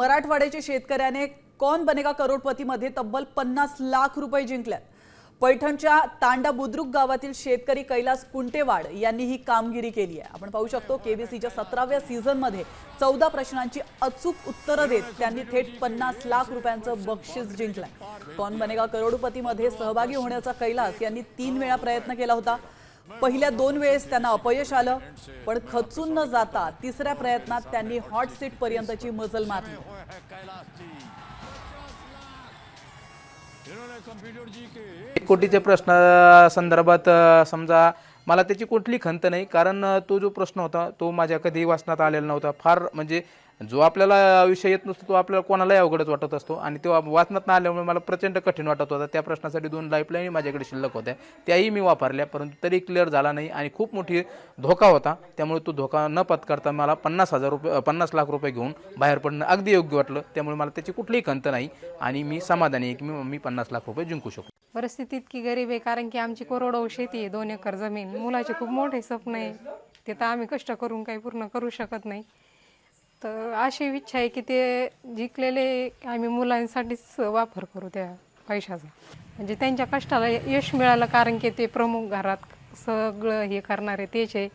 मराठवाड्याच्या शेतकऱ्याने कौन बनेगा करोडपतीमध्ये तब्बल पन्नास लाख रुपये जिंकल्यात? पैठणच्या तांडा बुद्रुक गावातील शेतकरी कैलास कुंटेवाड यांनी ही कामगिरी केली आहे. आपण पाहू शकतो केबीसीच्या सतराव्या सीझनमध्ये चौदा प्रश्नांची अचूक उत्तरं देत त्यांनी थेट पन्नास लाख रुपयांचं बक्षीस जिंकलंय. कौन बनेगा करोडपतीमध्ये सहभागी होण्याचा कैलास यांनी तीन वेळा प्रयत्न केला होता. पहिल्या दोन वेळेस त्यांना अपयश आलं पण खचून न जाता तिसऱ्या प्रयत्नात त्यांनी हॉट सीट पर्यंतची मजल मारली. एक कोटीच्या प्रश्ना संदर्भात समजा मला त्याची कुठली खंत नाही कारण तो जो प्रश्न होता तो माझ्या कधी वाचनात आलेला नव्हता. फार म्हणजे जो आपल्याला विषय येत नसतो तो आपल्याला कोणालाही अवघडच वाटत असतो. आणि तो वाचनात न आल्यामुळे मला प्रचंड कठीण वाटत होता. त्या प्रश्नासाठी दोन लाईफलाईन माझ्याकडे शिल्लक होत्या. त्याही मी वापरल्या परंतु तरी क्लिअर झाला नाही आणि खूप मोठी धोका होता. त्यामुळे तो धोका न पत्करता मला पन्नास हजार रुपये पन्नास लाख रुपये घेऊन बाहेर पडणं अगदी योग्य वाटलं. त्यामुळे मला त्याची कुठलीही खंत नाही आणि मी समाधानी आहे की मी मी पन्नास लाख रुपये जिंकू शकतो परिस्थिती इतकी गरीब आहे कारण की आमची करोडो शेती आहे. दोन एकर जमीन मुलाचे खूप मोठे स्वप्न आहे. ते तर आम्ही कष्ट करून काही पूर्ण करू शकत नाही. तर अशी इच्छा आहे की ते जिंकलेले आम्ही मुलांसाठीच वापर करू त्या पैशाचा. म्हणजे त्यांच्या कष्टाला यश मिळालं कारण की ते प्रमुख घरात सगळं हे करणारे तेच आहे.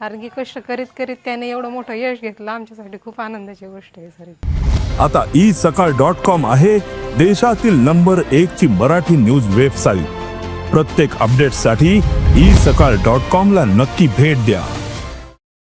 कारण की कष्ट करीत करीत त्याने एवढं मोठं यश घेतलं. आमच्यासाठी खूप आनंदाची गोष्ट आहे सर. आता ई सकाळ डॉट कॉम आहे देशातील नंबर एक ची मराठी न्यूज वेबसाईट. प्रत्येक अपडेटसाठी ई सकाळ डॉट कॉम ला नक्की भेट द्या.